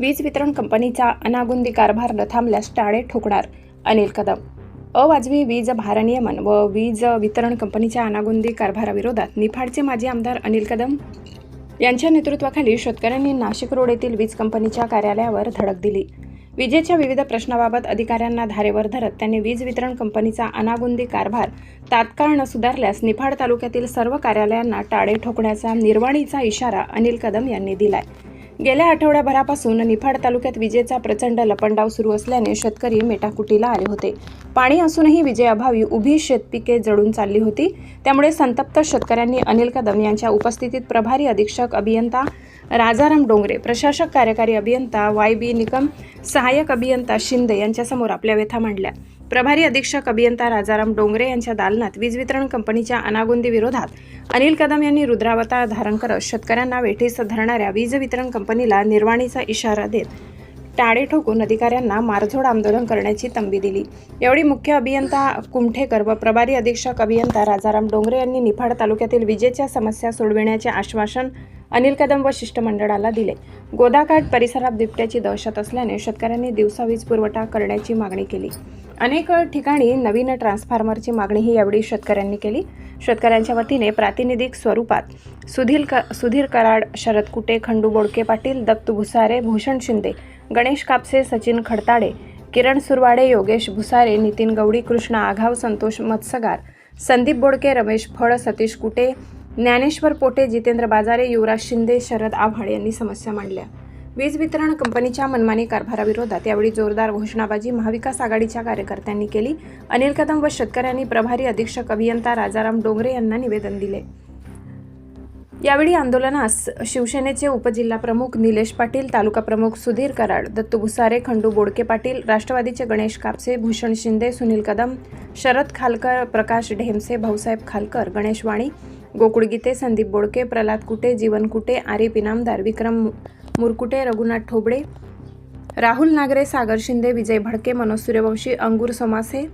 वीज वितरण कंपनीचा अनागुंदी कारभार न थांबल्यास टाळे ठोकणार अनिल कदम. अवाजवी वीज भारनियमन व वीज वितरण कंपनीच्या अनागुंदी कारभाराविरोधात निफाडचे माजी आमदार अनिल कदम यांच्या नेतृत्वाखाली शेतकऱ्यांनी नाशिक रोड येथील वीज कंपनीच्या कार्यालयावर धडक दिली. विजेच्या विविध प्रश्नाबाबत अधिकाऱ्यांना धारेवर धरत त्यांनी वीज वितरण कंपनीचा अनागुंदी कारभार तात्काळ न सुधारल्यास निफाड तालुक्यातील सर्व कार्यालयांना टाळे ठोकण्याचा निर्वाणीचा इशारा अनिल कदम यांनी दिलाय. गेल्या आठवड्याभरापासून निफाड तालुक्यात विजेचा प्रचंड लपंडाव सुरू असल्याने शेतकरी मेटाकुटीला आले होते. पाणी असूनही विजेअभावी उभी शेतपिके जळून चालली होती. त्यामुळे संतप्त शेतकऱ्यांनी अनिल कदम यांच्या उपस्थितीत प्रभारी अधीक्षक अभियंता राजाराम डोंगरे प्रशासक कार्यकारी अभियंता वाय बी निकम सहाय्यक अभियंता शिंदे यांच्यासमोर आपल्या व्यथा मांडल्या. प्रभारी अधीक्षक अभियंता राजाराम डोंगरे यांच्या दालनात वीज वितरण कंपनीच्या अनागोंदी विरोधात अनिल कदम यांनी रुद्रावतार धारण करत शेतकऱ्यांना वेठीस धरणाऱ्या वीज वितरण कंपनीला निर्वाणीचा इशारा देत टाळे ठोकून अधिकाऱ्यांना मारझोड आंदोलन करण्याची तंबी दिली. यावेळी मुख्य अभियंता कुमठेकर व प्रभारी अधीक्षक अभियंता राजाराम डोंगरे यांनी निफाड तालुक्यातील विजेच्या समस्या सोडविण्याचे आश्वासन अनिल कदम व शिष्टमंडळाला दिले. गोदाकाठ परिसरात बिबट्याची दहशत असल्याने शेतकऱ्यांनी दिवसा वीज पुरवठा करण्याची मागणी केली. अनेक ठिकाणी नवीन ट्रान्सफॉर्मरची मागणीही यावेळी शेतकऱ्यांनी केली. शेतकऱ्यांच्या वतीने प्रातिनिधिक स्वरूपात सुधीर क सुधीर कराड शरद कुटे खंडू बोडके पाटील दत्त भुसारे भूषण शिंदे गणेश कापसे सचिन खडताडे किरण सुरवाडे योगेश भुसारे नितीन गवडी कृष्ण आघाव संतोष मत्सगार संदीप बोडके रमेश फळ सतीश कुटे ज्ञानेश्वर पोटे जितेंद्र बाजारे युवराज शिंदे शरद आव्हाड यांनी समस्या मांडल्या. वीज वितरण कंपनीच्या मनमानी कारभाराविरोधात यावेळी जोरदार घोषणाबाजी महाविकास आघाडीच्या कार्यकर्त्यांनी केली. अनिल कदम व शेतकऱ्यांनी प्रभारी अधीक्षक अभियंता राजाराम डोंगरे यांना निवेदन दिले. यावेळी आंदोलनास शिवसेनेचे उपजिल्हाप्रमुख निलेश पाटील तालुका प्रमुख सुधीर कराड दत्तू भुसारे खंडू बोडके पाटील राष्ट्रवादीचे गणेश कापसे भूषण शिंदे सुनील कदम शरद खालकर प्रकाश ढेमसे भाऊसाहेब खालकर गणेश वाणी गोकुळ गीते संदीप बोडके प्रल्हाद कुटे जीवन कुटे आरिफ इनामदार विक्रम मुरकुटे रघुनाथ ठोबळे राहुल नागरे सागर शिंदे विजय भडके मनोज सूर्यवंशी अंगूर सोमासे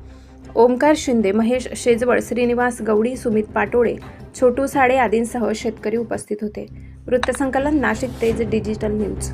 ओमकार शिंदे महेश शेजवळ श्रीनिवास गवडी सुमित पाटोळे छोटू साडे आदींसह शेतकरी उपस्थित होते. वृत्तसंकलन नाशिक तेज डिजिटल न्यूज.